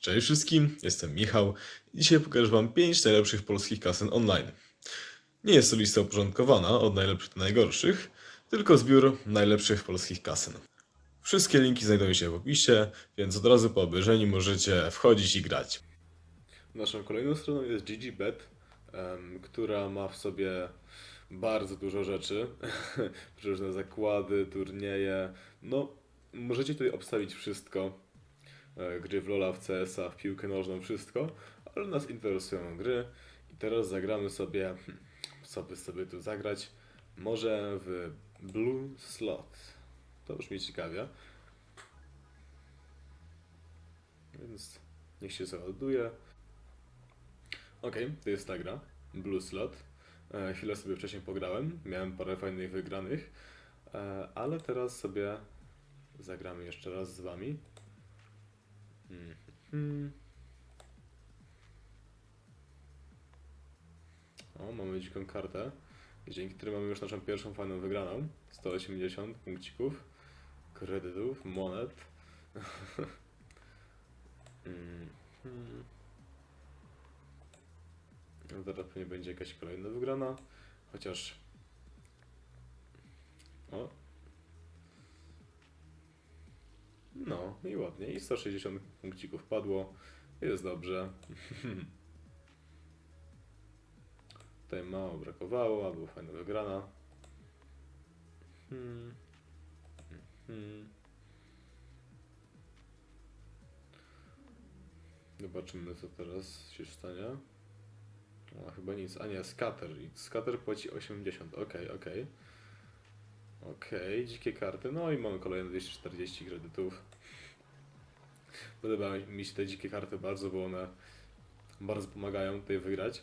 Cześć wszystkim, jestem Michał i dzisiaj pokażę Wam 5 najlepszych polskich kasyn online. Nie jest to lista uporządkowana od najlepszych do najgorszych, tylko zbiór najlepszych polskich kasyn. Wszystkie linki znajdują się w opisie, więc od razu po obejrzeniu możecie wchodzić i grać. Naszą kolejną stroną jest GGBet, która ma w sobie bardzo dużo rzeczy. Różne zakłady, turnieje. No, możecie tutaj obstawić wszystko. E, Gry w Lola, w CS-a, w piłkę nożną, wszystko. Ale nas interesują gry. I teraz zagramy sobie, hmm, co by sobie tu zagrać? Może w Blue Slot. To brzmi ciekawie. Więc niech się załaduje. Okej, to jest ta gra. Blue Slot. E, chwilę sobie wcześniej pograłem. Miałem parę fajnych wygranych. E, ale teraz sobie zagramy jeszcze raz z wami. Mhm. O, mamy dziką kartę. Dzięki której mamy już naszą pierwszą fajną wygraną. 180 punkcików, kredytów, monet. Mhm. No Zaraz pewnie będzie jakaś kolejna wygrana. Chociaż. O. No i ładnie. I 160 punkcików padło. Jest dobrze. Tutaj mało brakowało, a była fajna wygrana. Hmm. Hmm. Zobaczymy co teraz się stanie. O, chyba nic. A nie, scatter. I scatter płaci 80. Okej, okej. Okej, dzikie karty. No i mamy kolejne 240 kredytów. Podobają mi się te dzikie karty bardzo, bo one bardzo pomagają tutaj wygrać.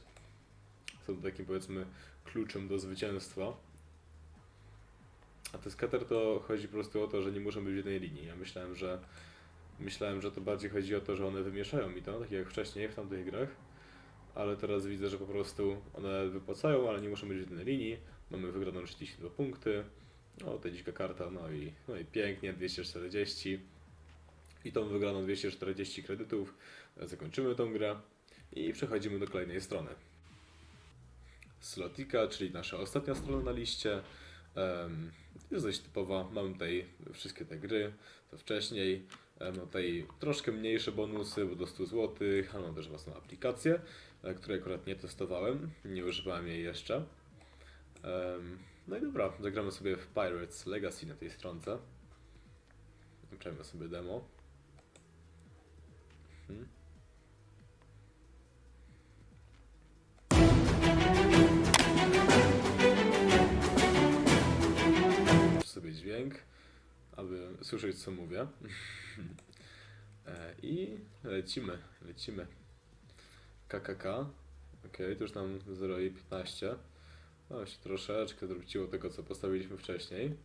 Są takim powiedzmy kluczem do zwycięstwa. A te scatter to chodzi po prostu o to, że nie muszą być w jednej linii. Ja myślałem, że myślałem, że to bardziej chodzi o to, że one wymieszają mi to, tak jak wcześniej w tamtych grach. Ale teraz widzę, że po prostu one wypłacają, ale nie muszą być w jednej linii. Mamy wygraną 32 punkty. O, ta dzika karta, no i, no i pięknie, 240. I tą wygraną 240 kredytów zakończymy tą grę i przechodzimy do kolejnej strony. Slotika, czyli nasza ostatnia strona na liście. Jest dość typowa. Mamy tutaj wszystkie te gry, co wcześniej. Em, Mam tutaj troszkę mniejsze bonusy, bo do 100 zł, a mam też własną aplikację, e, której akurat nie testowałem, nie używałem jej jeszcze. No i dobra, zagramy sobie w Pirates Legacy na tej stronce. Przejmę sobie demo. Mhm. Sobie dźwięk, aby słyszeć co mówię. E, I lecimy, lecimy. KKK. Ok, to już nam 0,15. No się troszeczkę zwróciło tego, co postawiliśmy wcześniej.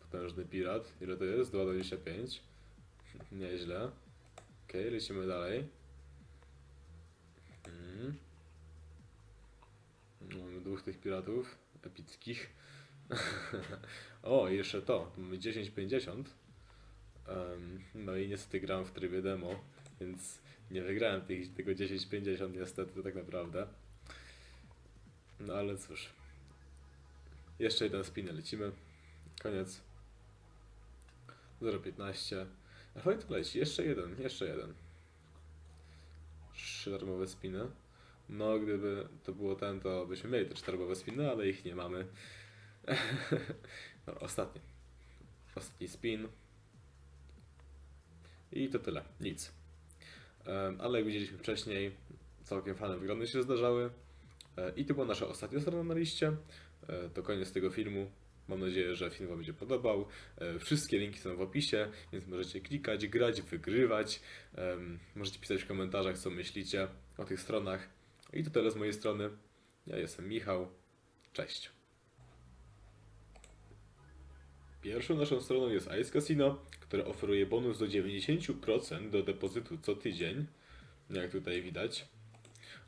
Potężny pirat. Ile to jest? 2,25. Nieźle. Ok, lecimy dalej. Mhm. Mamy dwóch tych piratów epickich. o, jeszcze to. Mamy 10,50. Em, no i niestety grałem w trybie demo, więc nie wygrałem tych, tego 10,50 niestety tak naprawdę. No ale cóż. Jeszcze jeden spin lecimy. Koniec. 0,15. Fajnie to leci. Jeszcze jeden, jeszcze jeden. Trzy darmowe spiny. No, gdyby to było ten, to byśmy mieli te cztery darmowe spiny, ale ich nie mamy. no, ostatni. Ostatni spin. I to tyle. Nic. Ale jak widzieliśmy wcześniej, całkiem fajne wyglądy się zdarzały. E, I to była nasza ostatnia strona na liście. E, To koniec tego filmu. Mam nadzieję, że film Wam będzie podobał. E, Wszystkie linki są w opisie, więc możecie klikać, grać, wygrywać. Możecie pisać w komentarzach, co myślicie o tych stronach. I to tyle z mojej strony. Ja jestem Michał. Cześć. Pierwszą naszą stroną jest Ice Casino, które oferuje bonus do 90% do depozytu co tydzień, jak tutaj widać.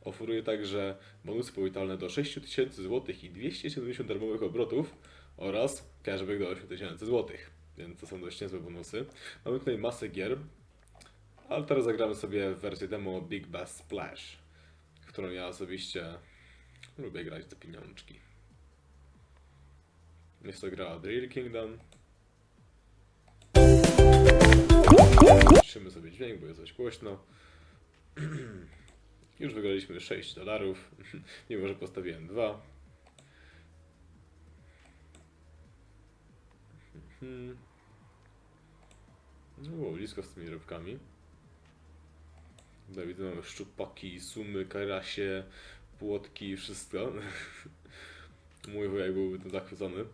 Oferuje także bonusy powitalne do 6000 zł i 270 darmowych obrotów oraz cashback do 8000 zł, więc to są dość niezłe bonusy. Mamy tutaj masę gier, Ale teraz zagramy sobie w wersję demo Big Bass Splash, którą ja osobiście lubię grać za pieniążki. Jest to gra od Real Kingdom. Słyszymy sobie dźwięk, bo jest dość głośno. Już wygraliśmy 6 dolarów, mimo że postawiłem 2. Mhm. No było blisko z tymi rybkami. Tutaj widzę, mamy szczupaki, sumy, karasie, płotki i wszystko. Mój wujek byłby tym zachwycony.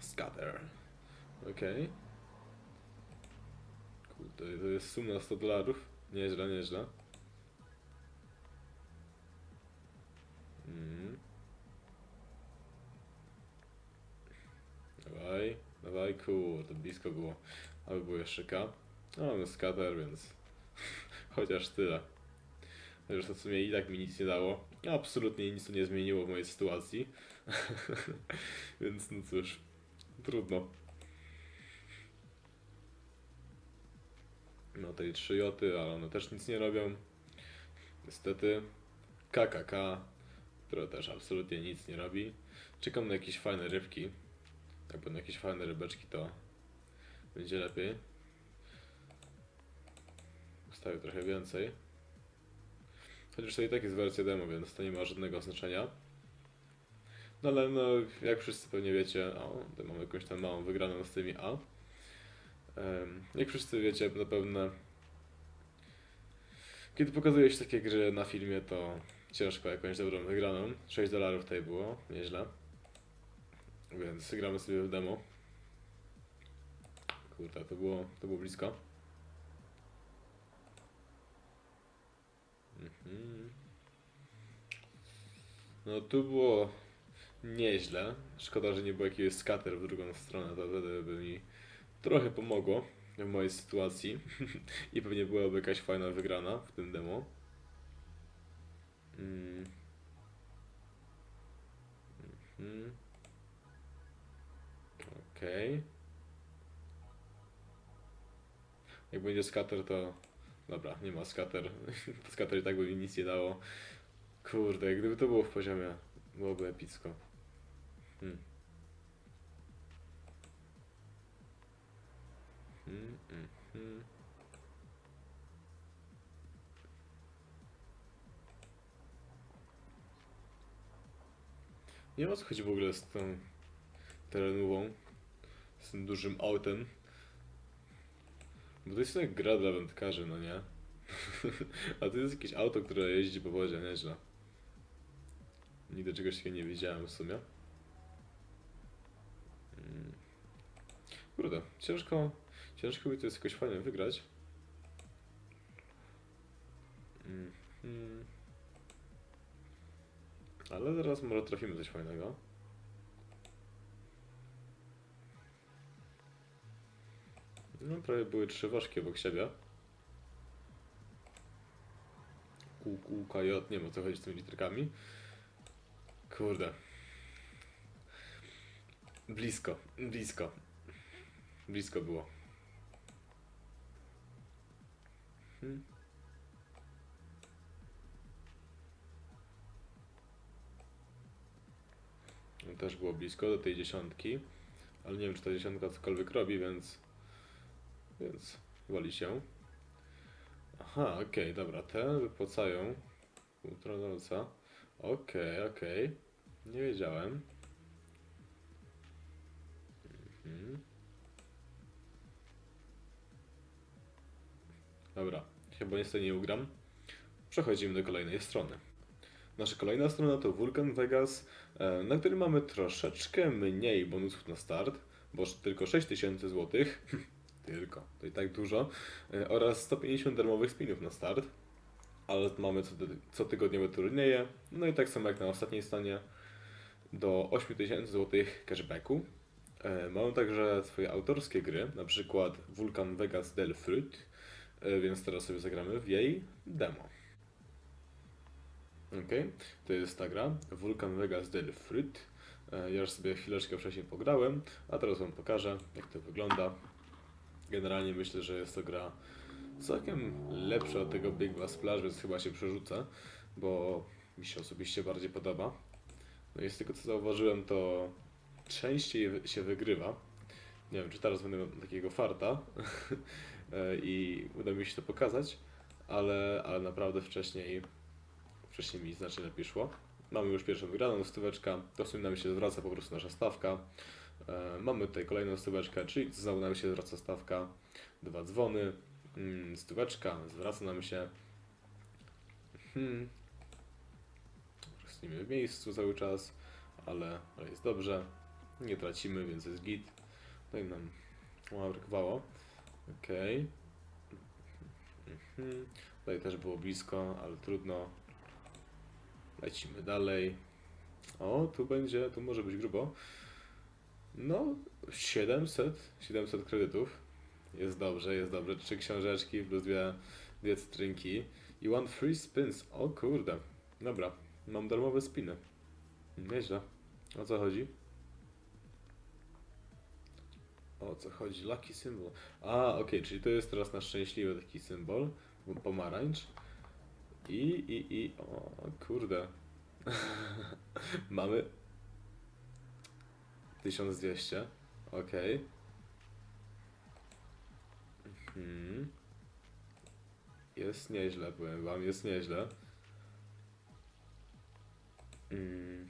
Scatter. Okej. Kurde, to jest suma 100 dolarów. Nieźle, nieźle. Mm. Dawaj, dawaj, kurde, blisko było. Aby było jeszcze K. No, mamy skater, więc chociaż tyle. Chociaż to w sumie i tak mi nic nie dało. Absolutnie nic to nie zmieniło w mojej sytuacji. więc no cóż, trudno. No tej trzy joty, ale one też nic nie robią. Niestety. KKK, która też absolutnie nic nie robi. Czekam na jakieś fajne rybki. Jak będą jakieś fajne rybeczki, to będzie lepiej. Ustawię trochę więcej. Chociaż to i tak jest wersja demo, więc to nie ma żadnego znaczenia. No ale no, jak wszyscy pewnie wiecie, o, tutaj mamy jakąś tam małą wygraną z tymi A. Jak wszyscy wiecie zapewne, kiedy pokazuje się takie gry na filmie, to ciężko jakąś dobrą wygraną. 6 dolarów tutaj było, nieźle. Więc gramy sobie w demo. Kurde, to było, to było blisko. Mhm. No tu było nieźle. Szkoda, że nie było jakiegoś skater w drugą stronę, to wtedy by mi trochę pomogło w mojej sytuacji i pewnie byłaby jakaś fajna wygrana w tym demo. Mm. Mhm. Okej. Jak będzie skater, to... Dobra, nie ma skater. Skater i tak by mi nic nie dało. Kurde, gdyby to było w poziomie, byłoby epicko. Hmm. Hmm, hmm, hmm. Nie o co chodzi w ogóle z tą terenową, z tym dużym autem. Bo to jest jak gra dla wędkarzy, no nie? A to jest jakieś auto, które jeździ po wodzie, nieźle. Nigdy czegoś takiego nie widziałem w sumie. Mm. Kurde, ciężko, ciężko mi to jest jakoś fajnie wygrać. Mhm. Ale zaraz może trafimy coś fajnego. No, prawie były trzy ważki obok siebie. QQKJ, nie wiem co chodzi z tymi literkami. Kurde. Blisko, blisko. Blisko było. Hmm. Też było blisko do tej dziesiątki, ale nie wiem czy ta dziesiątka cokolwiek robi, więc więc wali się. Aha, okej, dobra, te wypłacają ultranolca. Okej, okej. Nie wiedziałem. Mhm. Dobra, chyba niestety nie ugram. Przechodzimy do kolejnej strony. Nasza kolejna strona to Vulcan Vegas, e, na którym mamy troszeczkę mniej bonusów na start, bo tylko 6000 zł. tylko, to i tak dużo, e, oraz 150 darmowych spinów na start, ale mamy co, co tygodniowe turnieje, no i tak samo jak na ostatniej stronie, do 8000 zł cashbacku. E, Mamy także swoje autorskie gry, na przykład Vulcan Vegas Del Fruit, e, więc teraz sobie zagramy w jej demo. Ok, to jest ta gra, Vulcan Vegas Del Fruit. Ja już sobie chwileczkę wcześniej pograłem, a teraz Wam pokażę, jak to wygląda. Generalnie myślę, że jest to gra całkiem lepsza od tego Big Blast Splash, więc chyba się przerzucę, bo mi się osobiście bardziej podoba. No i z tego co zauważyłem, to częściej się wygrywa. Nie wiem, czy teraz będę miał takiego farta e, i uda mi się to pokazać, ale, ale naprawdę wcześniej, wcześniej mi znacznie lepiej szło. Mamy już pierwszą wygraną, stóweczka, to w sumie nam się zwraca po prostu nasza stawka. E, Mamy tutaj kolejną stóweczkę, czyli znowu nam się zwraca stawka, dwa dzwony, mm, stóweczka, zwraca nam się. Hmm. W miejscu cały czas, ale, ale jest dobrze. Nie tracimy, więc jest git. Tutaj nam mało brakowało. Okej. Mhm. Tutaj też było blisko, ale trudno. Lecimy dalej. O, tu będzie, tu może być grubo. No, 700, 700 kredytów. Jest dobrze, jest dobrze. Trzy książeczki plus dwie, dwie cytrynki. I one free spins. O kurde. Dobra, mam darmowe spiny. Nieźle. O co chodzi? O co chodzi? Lucky symbol. A, okej, czyli to jest teraz nasz szczęśliwy taki symbol. Pomarańcz. I, i, i. O, kurde. Mamy 1200. Okej. Mhm. Jest nieźle, powiem wam, jest nieźle. Mm.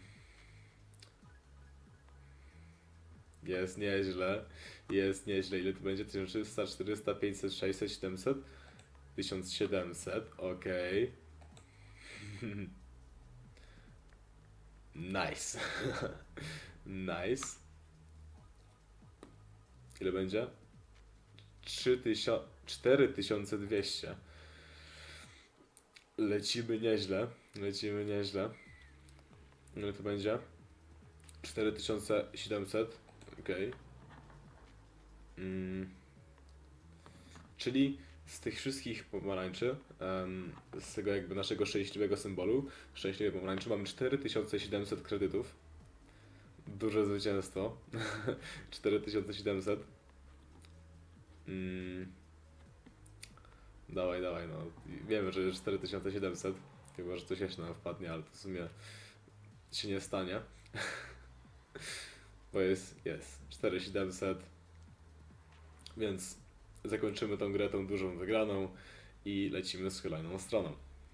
Jest nieźle, jest nieźle. Ile to będzie? 1300, 400, 500, 600, 700? 1700, okej. Nice. nice. Ile będzie? 3000, 4200. Lecimy nieźle. Lecimy nieźle. Ile to będzie? 4700. Okej. Mm. Czyli z tych wszystkich pomarańczy, z tego jakby naszego szczęśliwego symbolu, szczęśliwej pomarańczy, mamy 4700 kredytów. Duże zwycięstwo. 4700. Mm. Dawaj, dawaj, no. Wiemy, że jest 4700. Chyba, że coś jeszcze nam wpadnie, ale to w sumie się nie stanie. Bo jest, jest 4700. Więc zakończymy tą grę tą dużą wygraną i lecimy z kolejną stroną.